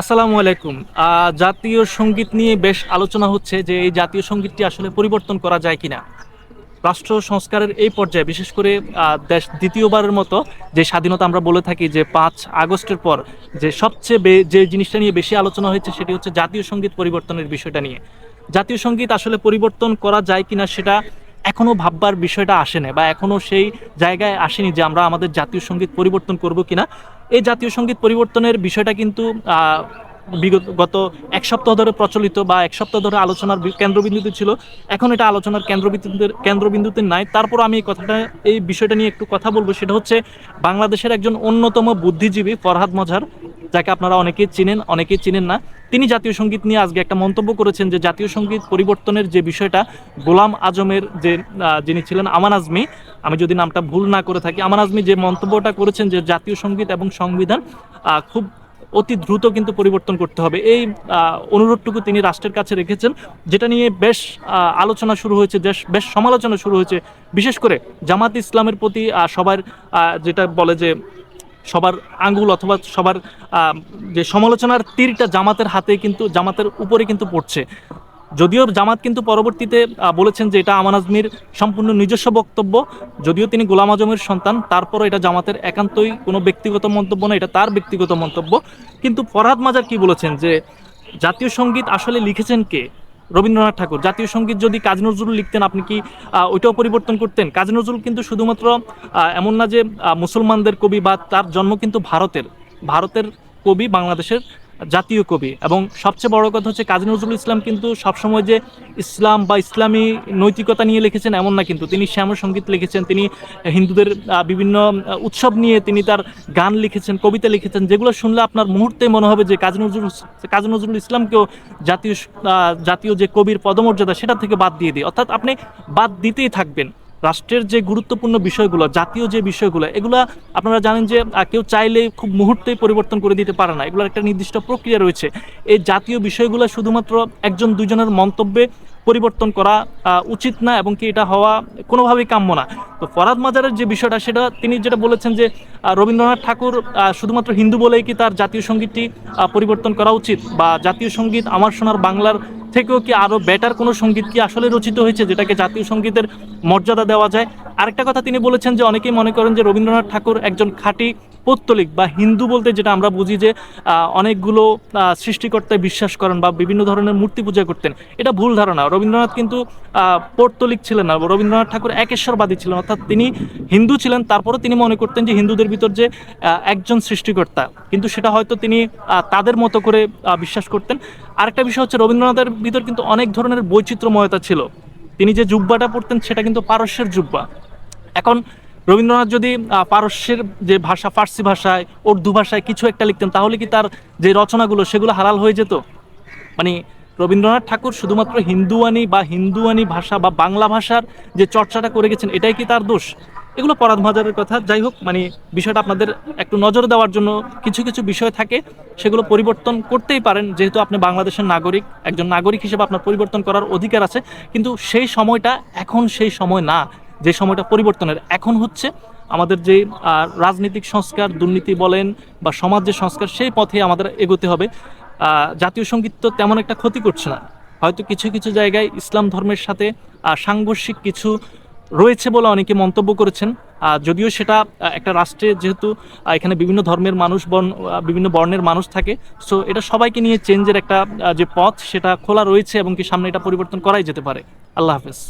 আসসালামু আলাইকুম। জাতীয় সংগীত নিয়ে বেশ আলোচনা হচ্ছে যে এই জাতীয় সঙ্গীতটি আসলে পরিবর্তন করা যায় কিনা। রাষ্ট্র সংস্কারের এই পর্যায়ে, বিশেষ করে দেশ দ্বিতীয়বারের মতো যে স্বাধীনতা আমরা বলে থাকি যে পাঁচ আগস্টের পর যে সবচেয়ে যে জিনিসটা নিয়ে বেশি আলোচনা হয়েছে সেটি হচ্ছে জাতীয় সংগীত পরিবর্তনের বিষয়টা নিয়ে। জাতীয় সংগীত আসলে পরিবর্তন করা যায় কিনা সেটা এখনও ভাববার বিষয়টা আসেনি বা এখনও সেই জায়গায় আসেনি যে আমরা আমাদের জাতীয় সংগীত পরিবর্তন করব কিনা। এই জাতীয় সংগীত পরিবর্তনের বিষয়টা কিন্তু বিগত গত এক সপ্তাহ ধরে প্রচলিত বা এক সপ্তাহ ধরে আলোচনার কেন্দ্রবিন্দুতে ছিল। এখন এটা আলোচনার কেন্দ্রবিন্দুতে কেন্দ্রবিন্দুতে নাই। তারপর আমি এই কথাটা, এই বিষয়টা নিয়ে একটু কথা বলব। সেটা হচ্ছে, বাংলাদেশের একজন অন্যতম বুদ্ধিজীবী ফরহাদ মজার। যাকে আপনারা অনেকেই চিনেন অনেকেই চিনেন না, তিনি জাতীয় সংগীত নিয়ে আজকে একটা মন্তব্য করেছেন যে জাতীয় সংগীত পরিবর্তনের যে বিষয়টা, গোলাম আজমের যে যিনি ছিলেন আমান আজমি, আমি যদি নামটা ভুল না করে থাকি, আমান আজমি যে মন্তব্যটা করেছেন যে জাতীয় সংগীত এবং সংবিধান খুব অতি দ্রুত কিন্তু পরিবর্তন করতে হবে। এই অনুরোধটুকু তিনি রাষ্ট্রের কাছে রেখেছেন, যেটা নিয়ে বেশ আলোচনা শুরু হয়েছে, বেশ বেশ সমালোচনা শুরু হয়েছে। বিশেষ করে জামাত ইসলামের প্রতি সবার যেটা বলে যে সবার আঙ্গুল অথবা সবার যে সমালোচনার তীরটা জামাতের হাতে কিন্তু, জামাতের উপরে কিন্তু পড়ছে। যদিও জামাত কিন্তু পরবর্তীতে বলেছেন যে এটা আমান আজমির সম্পূর্ণ নিজস্ব বক্তব্য। যদিও তিনি গোলাম আজমের সন্তান, তারপরও এটা জামাতের একান্তই কোনো ব্যক্তিগত মন্তব্য না এটা তার ব্যক্তিগত মন্তব্য। কিন্তু ফরহাদ মাজার কি বলেছেন? যে জাতীয় সংগীত আসলে লিখেছেন কে? রবীন্দ্রনাথ ঠাকুর। জাতীয় সংগীত যদি কাজী নজরুল লিখতেন, আপনি কি ওইটাও পরিবর্তন করতেন? কাজ নজরুল কিন্তু শুধুমাত্র এমন না যে মুসলমানদের কবি বা তার জন্ম কিন্তু ভারতের ভারতের কবি বাংলাদেশের জাতীয় কবি। এবং সবচেয়ে বড় কথা হচ্ছে কাজী নজরুল ইসলাম কিন্তু সবসময় যে ইসলাম বা ইসলামী নৈতিকতা নিয়ে লিখেছেন এমন না কিন্তু। তিনি শ্যাম সংগীত লিখেছেন, তিনি হিন্দুদের বিভিন্ন উৎসব নিয়ে তিনি তার গান লিখেছেন, কবিতা লিখেছেন, যেগুলো শুনলে আপনার মুহূর্তে মনে হবে যে কাজী নজরুল কাজী নজরুল ইসলামকেও জাতীয় জাতীয় যে কবির পদমর্যাদা সেটা থেকে বাদ দিয়ে দিই। অর্থাৎ আপনি বাদ দিতেই থাকবেন। রাষ্ট্রের যে গুরুত্বপূর্ণ বিষয়গুলো, জাতীয় যে বিষয়গুলো, এগুলো আপনারা জানেন যে কেউ চাইলে খুব মুহূর্তেই পরিবর্তন করে দিতে পারে না। এগুলোর একটা নির্দিষ্ট প্রক্রিয়া রয়েছে। এই জাতীয় বিষয়গুলো শুধুমাত্র একজন দুজনের মন্তব্যে পরিবর্তন করা উচিত না এবং কি এটা হওয়া কোনোভাবেই কাম্য না। তো ফরাদ মাজারের যে বিষয়টা, সেটা তিনি যেটা বলেছেন যে রবীন্দ্রনাথ ঠাকুর শুধুমাত্র হিন্দু বলেই কি তার জাতীয় সঙ্গীতটি পরিবর্তন করা উচিত বা জাতীয় সংগীত আমার সোনার বাংলার থেকেও কি আরও বেটার কোনো সংগীত কি আসলে রচিত হয়েছে, যেটাকে জাতীয় সঙ্গীতের মর্যাদা দেওয়া যায়? আরেকটা কথা তিনি বলেছেন যে, অনেকেই মনে করেন যে, রবীন্দ্রনাথ ঠাকুর একজন খাঁটি পৌত্তলিক বা হিন্দু বলতে যেটা আমরা বুঝি যে অনেকগুলো সৃষ্টিকর্তায় বিশ্বাস করেন বা বিভিন্ন ধরনের মূর্তি পূজা করতেন। এটা ভুল ধারণা। রবীন্দ্রনাথ কিন্তু পৌত্তলিক ছিলেন না। রবীন্দ্রনাথ ঠাকুর একেশ্বরবাদী ছিলেন। অর্থাৎ তিনি হিন্দু ছিলেন। তারপরে তিনি মনে করতেন যে, হিন্দুদের ভিতর যে একজন সৃষ্টিকর্তা। কিন্তু সেটা হয়তো তিনি তাদের মতো করে বিশ্বাস করতেন। আরেকটা বিষয় হচ্ছে, রবীন্দ্রনাথের ভিতর কিন্তু অনেক ধরনের বৈচিত্র্যময়তা ছিল। তিনি যে জুব্বাটা পড়তেন, সেটা কিন্তু পারস্যের জুব্বা। এখন রবীন্দ্রনাথ যদি পারস্যের যে ভাষা, ফার্সি ভাষায়, উর্দু ভাষায় কিছু একটা লিখতেন, তাহলে কি তার যে রচনাগুলো, সেগুলো হালাল হয়ে যেত? মানে রবীন্দ্রনাথ ঠাকুর শুধুমাত্র হিন্দুয়ানি বা হিন্দুয়ানি ভাষা বা বাংলা ভাষার যে চর্চাটা করে গেছেন, এটাই কি তার দোষ? এগুলো পরাধ মাজারের কথা। যাই হোক মানে বিষয়টা আপনাদের একটু নজর দেওয়ার জন্য কিছু কিছু বিষয় থাকে, সেগুলো পরিবর্তন করতেই পারেন। যেহেতু আপনি বাংলাদেশের নাগরিক, একজন নাগরিক হিসেবে আপনার পরিবর্তন করার অধিকার আছে, কিন্তু সেই সময়টা এখন সেই সময় না। যে সময়টা পরিবর্তনের, এখন হচ্ছে আমাদের যে রাজনৈতিক সংস্কার, দুর্নীতি বলেন বা সমাজ যে সংস্কার, সেই পথে আমাদের এগোতে হবে। জাতীয় সংগীত তো তেমন একটা ক্ষতি করছে না। হয়তো কিছু কিছু জায়গায় ইসলাম ধর্মের সাথে সাংঘর্ষিক কিছু রয়েছে বলে অনেকে মন্তব্য করেছেন। যদিও সেটা একটা রাষ্ট্রে যেহেতু এখানে বিভিন্ন ধর্মের মানুষ বর্ণ বিভিন্ন বর্ণের মানুষ থাকে। সো, এটা সবাইকে নিয়ে চেঞ্জের একটা যে পথ, সেটা খোলা রয়েছে এবং কি সামনে এটা পরিবর্তন করাই যেতে পারে। আল্লাহ হাফেজ।